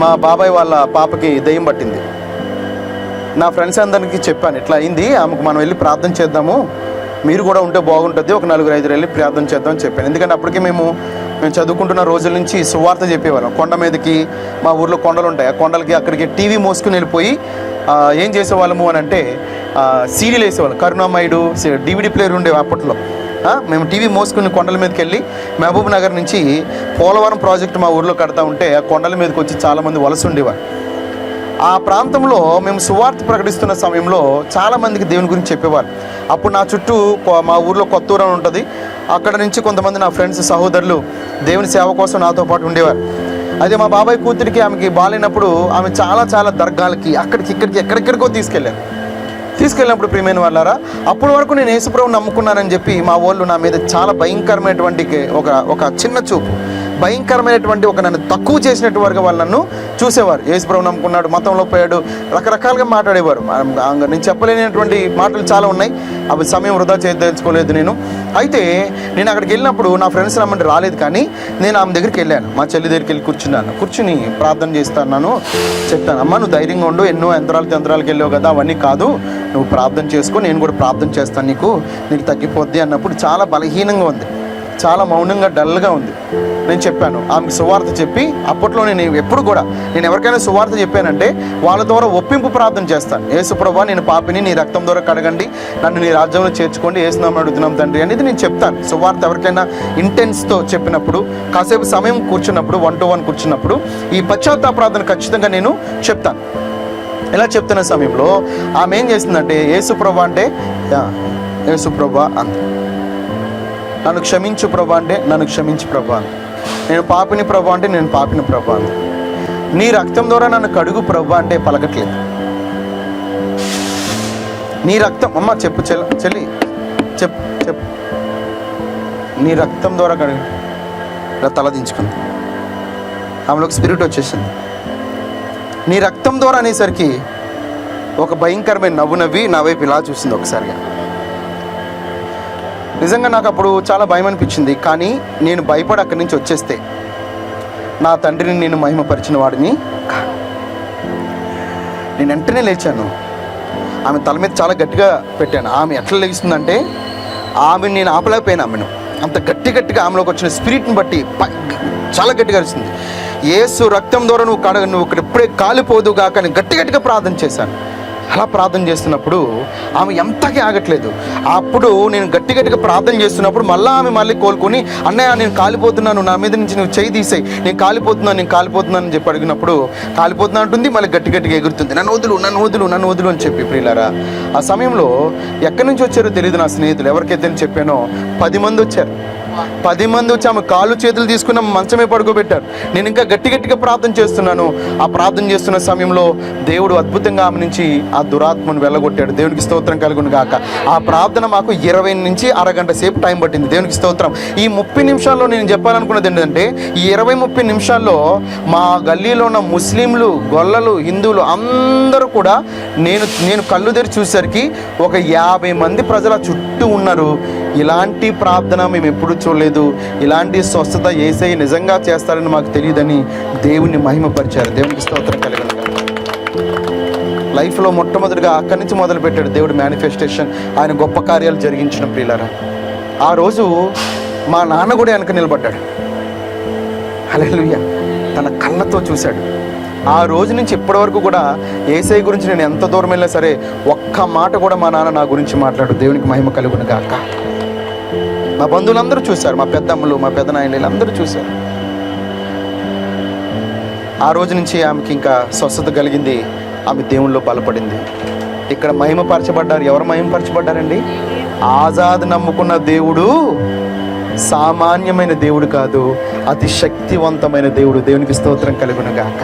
మా బాబాయ్ వాళ్ళ పాపకి దయ్యం పట్టింది. నా ఫ్రెండ్స్ అందరికీ చెప్పాను ఇట్లా అయింది ఆమెకు మనం వెళ్ళి ప్రార్థన చేద్దాము. మీరు కూడా ఉంటే బాగుంటుంది ఒక నలుగురు ఐదు వెళ్ళి ప్రార్థన చేద్దాం అని చెప్పాను. ఎందుకంటే అప్పటికి మేము మేము చదువుకుంటున్న రోజుల నుంచి సువార్త చెప్పేవాళ్ళం. కొండ మీదకి మా ఊర్లో కొండలు ఉంటాయి. ఆ కొండలకి అక్కడికి టీవీ మోసుకుని వెళ్ళిపోయి ఏం చేసేవాళ్ళము అని అంటే సీరియల్ వేసేవాళ్ళం. కరుణామయుడు డివిడి ప్లేయర్ ఉండేవి అప్పట్లో. మేము టీవీ మోసుకుని కొండల మీదకి వెళ్ళి మహబూబ్ నగర్ నుంచి పోలవరం ప్రాజెక్ట్ మా ఊర్లో కడతా ఉంటే ఆ కొండల మీదకి వచ్చి చాలామంది వలస ఉండేవారు. ఆ ప్రాంతంలో మేము సువార్త ప్రకటిస్తున్న సమయంలో చాలామందికి దేవుని గురించి చెప్పేవారు. అప్పుడు నా చుట్టూ మా ఊర్లో కొత్త ఊరు అని ఉంటుంది. అక్కడ నుంచి కొంతమంది నా ఫ్రెండ్స్ సహోదరులు దేవుని సేవ కోసం నాతో పాటు ఉండేవారు. అదే మా బాబాయ్ కూతురికి ఆమెకి బాగాలేనప్పుడు ఆమె చాలా చాలా దర్గాలకి అక్కడికి ఇక్కడికి ఎక్కడెక్కడికో తీసుకెళ్ళారు. తీసుకెళ్ళినప్పుడు ప్రియమైన వాళ్ళారా అప్పటి వరకు నేను యేసుప్రభు నమ్ముకున్నానని చెప్పి మా వాళ్ళు నా మీద చాలా భయంకరమైనటువంటి ఒక ఒక చిన్న చూపు భయంకరమైనటువంటి ఒక నన్ను తక్కువ చేసినట్టు వరకు వాళ్ళు నన్ను చూసేవారు. యేసుప్రభు నమ్ముకున్నాడు మతంలో పోయాడు రకరకాలుగా మాట్లాడేవారు. నేను చెప్పలేనటువంటి మాటలు చాలా ఉన్నాయి అవి సమయం వృధా చేయదలుచుకోలేదు నేను. అయితే నేను అక్కడికి వెళ్ళినప్పుడు నా ఫ్రెండ్స్ రమ్మంటే రాలేదు కానీ నేను ఆమె దగ్గరికి వెళ్ళాను. మా చెల్లి దగ్గరికి వెళ్ళి కూర్చున్నాను. కూర్చుని ప్రార్థన చేస్తాను చెప్తాను అమ్మ నువ్వు ధైర్యంగా ఉండు ఎన్నో యంత్రాలు తంత్రాలకు వెళ్ళావు కదా అవన్నీ కాదు. నువ్వు ప్రార్థన చేసుకో నేను కూడా ప్రార్థన చేస్తాను నీకు నీకు తగ్గిపోద్ది అన్నప్పుడు చాలా బలహీనంగా ఉంది. చాలా మౌనంగా డల్గా ఉంది. నేను చెప్పాను ఆమెకు సువార్త చెప్పి అప్పట్లో నేను ఎప్పుడు కూడా నేను ఎవరికైనా సువార్త చెప్పానంటే వాళ్ళ ద్వారా ఒప్పింపు ప్రార్థన చేస్తాను. ఏసుప్రభా నేను పాపిని నీ రక్తం ద్వారా కడగండి నన్ను నీ రాజ్యంలో చేర్చుకోండి ఏసునామని అడుగుతున్నాం తండ్రి అనేది నేను చెప్తాను. సువార్త ఎవరికైనా ఇంటెన్స్తో చెప్పినప్పుడు కాసేపు సమయం కూర్చున్నప్పుడు వన్ టు వన్ కూర్చున్నప్పుడు ఈ పశ్చాత్తాప ప్రార్థన ఖచ్చితంగా నేను చెప్తాను. ఇలా చెప్తున్న సమయంలో ఆమె ఏం చేస్తుందంటే యేసుప్రభ అంటే "యా, యేసుప్రభ అంత నన్ను క్షమించు ప్రభా అంటే నన్ను క్షమించు ప్రభా అంది. నేను పాపిని ప్రభ అంటే నేను పాపిని ప్రభా అంది. నీ రక్తం ద్వారా నన్ను కడుగు ప్రభ అంటే పలకట్లేదు. నీ రక్తం అమ్మ చెప్పు చెల్ చెల్లి చెప్పు చెప్పు నీ రక్తం ద్వారా కడుగు ఇలా తల దించుకుంది. ఆమెలోకి స్పిరిట్ వచ్చేసింది. నీ రక్తం ద్వారా అనేసరికి ఒక భయంకరమైన నవ్వు నవ్వి నా వైపు ఇలా చూసింది ఒకసారిగా. నిజంగా నాకు అప్పుడు చాలా భయం అనిపించింది కానీ నేను భయపడి అక్కడి నుంచి వచ్చేస్తే నా తండ్రిని నేను మహిమపరిచిన వాడిని నేను వెంటనే లేచాను. ఆమె తల మీద చాలా గట్టిగా పెట్టాను. ఆమె ఎట్లా లేస్తుందంటే ఆమె నేను ఆపలేకపోయాను ఆమెను. అంత గట్టి గట్టిగా ఆమెలోకి వచ్చిన స్పిరిట్ని బట్టి చాలా గట్టిగా అరిచింది ఏసు రక్తం ద్వారా నువ్వు కడగ నువ్వు ఇక్కడ ఇప్పుడే కాలిపోదు కాక అని గట్టి గట్టిగా ప్రార్థన చేశాను. అలా ప్రార్థన చేస్తున్నప్పుడు ఆమె ఎంతకి ఆగట్లేదు. అప్పుడు నేను గట్టి గట్టిగా ప్రార్థన చేస్తున్నప్పుడు మళ్ళీ ఆమె మళ్ళీ కోలుకొని అన్నయ్య నేను కాలిపోతున్నాను నా మీద నుంచి నువ్వు చేయి తీసేయి. నేను కాలిపోతున్నాను నేను కాలిపోతున్నాను అని చెప్పి అడిగినప్పుడు కాలిపోతున్నా అంటుంది మళ్ళీ గట్టి గట్టిగా ఎగురుతుంది. నన్ను వదులు నన్ను వదులు నన్ను వదులు అని చెప్పి ప్రియులారా ఆ సమయంలో ఎక్కడి నుంచి వచ్చారో తెలియదు నా స్నేహితులు. ఎవరికైతే చెప్పానో పది మంది వచ్చారు. పది మంది వచ్చి ఆమె కాళ్ళు చేతులు తీసుకున్న మంచమే పడుకోబెట్టారు. నేను ఇంకా గట్టి గట్టిగా ప్రార్థన చేస్తున్నాను. ఆ ప్రార్థన చేస్తున్న సమయంలో దేవుడు అద్భుతంగా ఆమె నుంచి ఆ దురాత్మను వెళ్ళగొట్టాడు. దేవునికి స్తోత్రం కలుగును కాక ఆ ప్రార్థన మాకు ఇరవై నుంచి అరగంట సేపు టైం పట్టింది. దేవునికి స్తోత్రం. ఈ ముప్పై నిమిషాల్లో నేను చెప్పాలనుకున్నది ఏంటంటే ఈ ఇరవై ముప్పై నిమిషాల్లో మా గల్లీలో ఉన్న ముస్లింలు గొల్లలు హిందువులు అందరూ కూడా నేను నేను కళ్ళు తెరిచి చూసేసరికి ఒక యాభై మంది ప్రజల చుట్టూ ఉన్నారు. ఇలాంటి ప్రార్థన మేము ఎప్పుడు చూడలేదు. ఇలాంటి స్వస్థత ఏసై నిజంగా చేస్తారని మాకు తెలియదని దేవుని మహిమపరిచారు. దేవునికి స్తోత్రం కలిగిన. లైఫ్లో మొట్టమొదటిగా అక్కడి నుంచి మొదలు పెట్టాడు దేవుడు మేనిఫెస్టేషన్ ఆయన గొప్ప కార్యాలు జరిగించిన ప్రియులారా. ఆ రోజు మా నాన్న కూడా వెనక నిలబడ్డాడు. అలెలుయ్య తన కళ్ళతో చూశాడు. ఆ రోజు నుంచి ఇప్పటివరకు కూడా ఏసై గురించి నేను ఎంత దూరం వెళ్ళినా సరే ఒక్క మాట కూడా మా నాన్న నా గురించి మాట్లాడు దేవునికి మహిమ కలుగును గాక. మా బంధువులందరూ చూశారు మా పెద్దమ్మలు మా పెద్దనాయనలు అందరూ చూశారు. ఆ రోజు నుంచి ఆమెకి ఇంకా స్వస్థత కలిగింది ఆమె దేవుల్లో బలపడింది. ఇక్కడ మహిమపరచబడ్డారు ఎవరు మహిమపరచబడ్డారండి? ఆజాద్ నమ్ముకున్న దేవుడు సామాన్యమైన దేవుడు కాదు అతి శక్తివంతమైన దేవుడు. దేవునికి స్తోత్రం కలుగును గాక